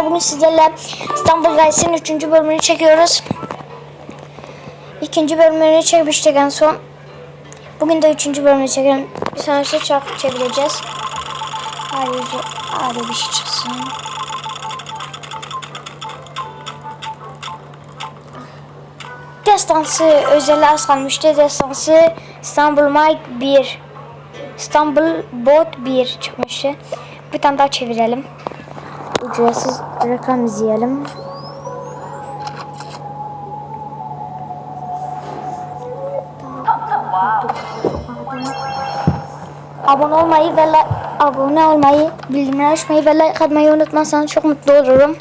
arkadaşlar bugün sizlerle İstanbul Guys'ın 3. bölümünü çekiyoruz. İkinci bölümünü çekmiştik en son. Bugün de 3. bölümünü çekelim. Bir sonraki çarpı çevireceğiz. Hadi, hadi bir şey çıksın. Destansı özel az kalmıştı. Destansı İstanbul Mike 1. İstanbul Bot 1 çıkmıştı. Bir tane daha çevirelim. Ücretsiz reklam izleyelim. Abone olmayı ve abone olmayı, bildirimleri açmayı ve like atmayı unutmazsanız çok mutlu olurum.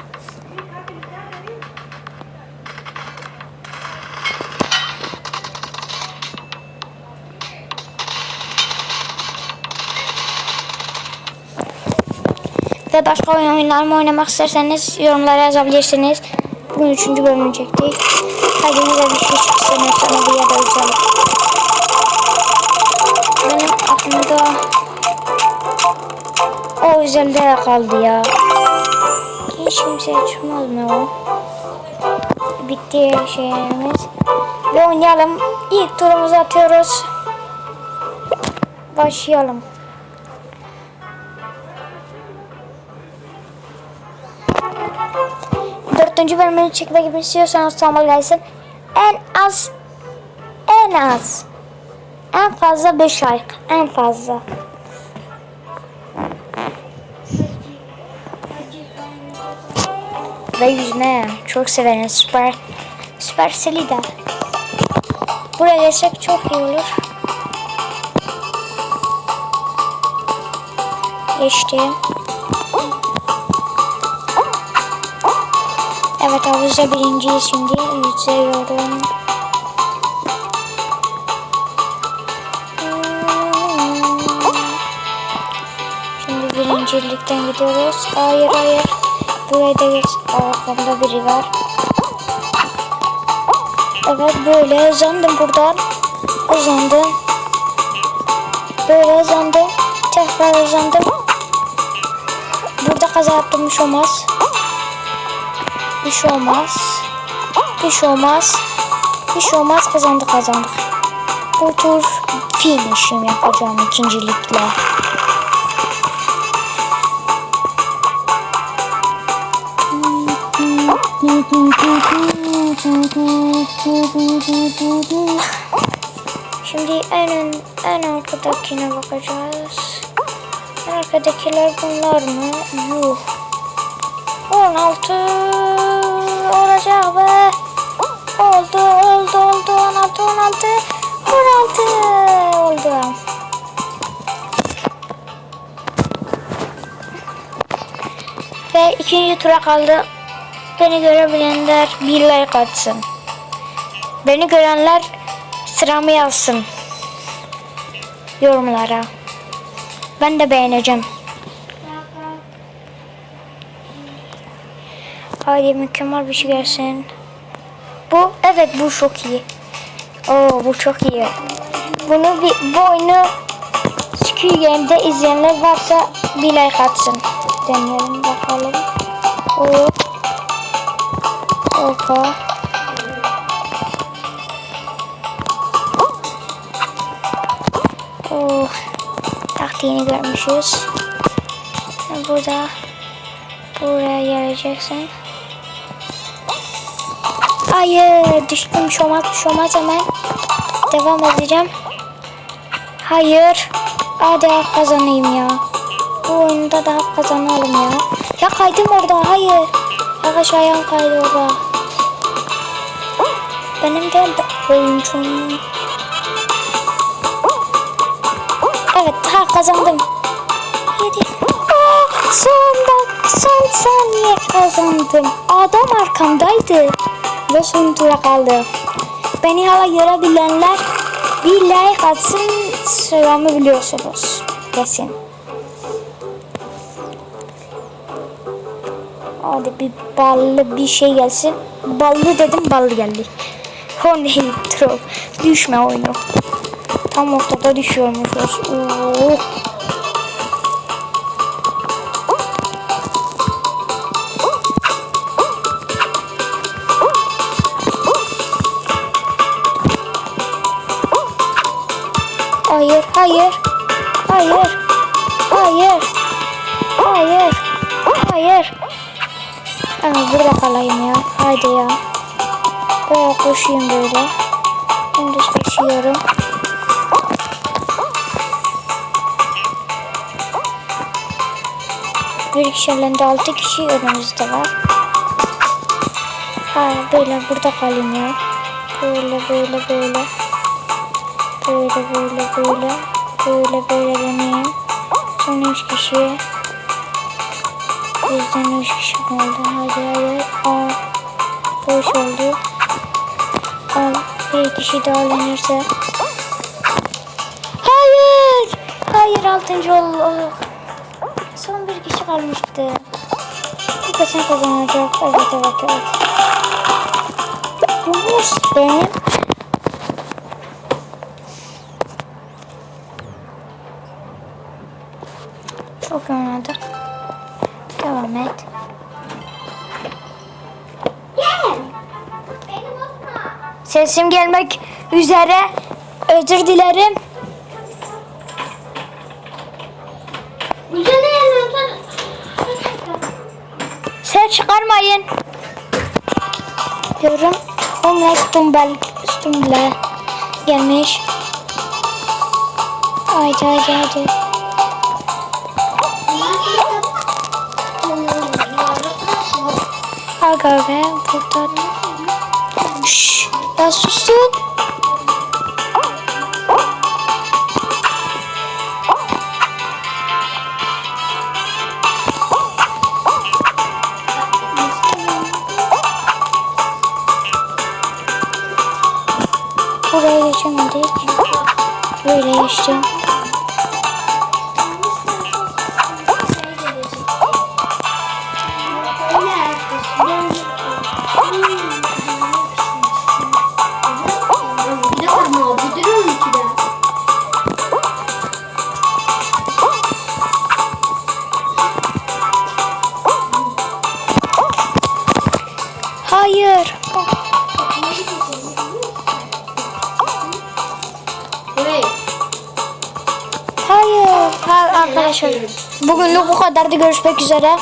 Ve başka oyun oyunlarımı oynamak isterseniz yorumlara yazabilirsiniz. Bugün üçüncü bölümünü çektik. Hadi bize bir şey çıksın sana bir yere uçalım. Benim aklımda o üzerinde kaldı ya. Hiç kimseye çıkmaz mı o? Bitti şeyimiz. Ve oynayalım. İlk turumuzu atıyoruz. Başlayalım. Dördüncü bölümünü çekmek gibi istiyorsanız Tomal gelsin. En az en az en fazla 5 like. En fazla. Ve yüzme çok severim. Süper Süper Selida. Buraya gelsek çok iyi olur. Geçtim. Evet havuzda birinciyiz şimdi. Yüzüyorum. Şimdi birincilikten gidiyoruz. Hayır hayır. Buraya da geç. Arkamda biri var. Evet böyle uzandım buradan. Uzandım. Böyle uzandım. Tekrar uzandım. Burada kaza şey olmaz. Bir şey olmaz. Bir şey olmaz. Bir şey olmaz kazandık kazandık. Bu tur finishim yapacağım ikincilikle. Şimdi en ön, en arkadakine bakacağız. En arkadakiler bunlar mı? Yuh. 16 olacak be. Oldu oldu oldu 16 16 16 oldu. Ve ikinci tura kaldı. Beni görebilenler bir like atsın. Beni görenler sıramı yazsın. Yorumlara. Ben de beğeneceğim. Haydi mükemmel bir şey gelsin. Bu evet bu çok iyi. Oo bu çok iyi. Bunu bir, bu oyunu Squid Game'de izleyenler varsa bir like atsın. Deneyelim bakalım. Hop. Hoppa. Oh. Taktiğini görmüşüz. Burada buraya geleceksin. Hayır düştüm şomaz şomaz hemen devam edeceğim. Hayır. Hadi kazanayım ya. Bu oyunda da kazanalım ya. Ya kaydım orada hayır. Arkadaş ayağım kaydı orada. Benim geldi oyuncum. Evet daha kazandım. Yedi. Aa, sonunda son saniye kazandım. Adam arkamdaydı. Ve son tura kaldı. Beni hala görebilenler bir like atsın sıramı biliyorsunuz. Kesin. Hadi bir ballı bir şey gelsin. Ballı dedim ballı geldi. O neydi? Troll. Düşme oyunu. Tam ortada düşüyormuşuz. Oo. Hayır. Hayır. Hayır. Hayır. Hayır. Ama burada kalayım ya. Haydi ya. Böyle koşayım böyle. Dümdüz koşuyorum. Bir kişi elinde altı kişi önümüzde var. Ha böyle burada kalayım ya. Böyle böyle böyle. Böyle böyle böyle. Böyle böyle döneyim. Son üç kişi. Bizden üç kişi kaldı. Hadi hadi. Aa, boş oldu. Al bir kişi daha elenirse. Hayır. Hayır altıncı oldu. Son bir kişi kalmıştı. Bu kesin kazanacak. Evet evet evet. Yunus benim. Sesim gelmek üzere. Özür dilerim. Ses çıkarmayın. Diyorum. Omlet stumbel stumble gelmiş. Haydi haydi haydi. Aga be burada. Şşş. Ya susun. Buraya geçemedik. Böyle geçtim. Hayır. Hayır. Ha, arkadaşlar. Bugünlük bu kadardı. Görüşmek üzere.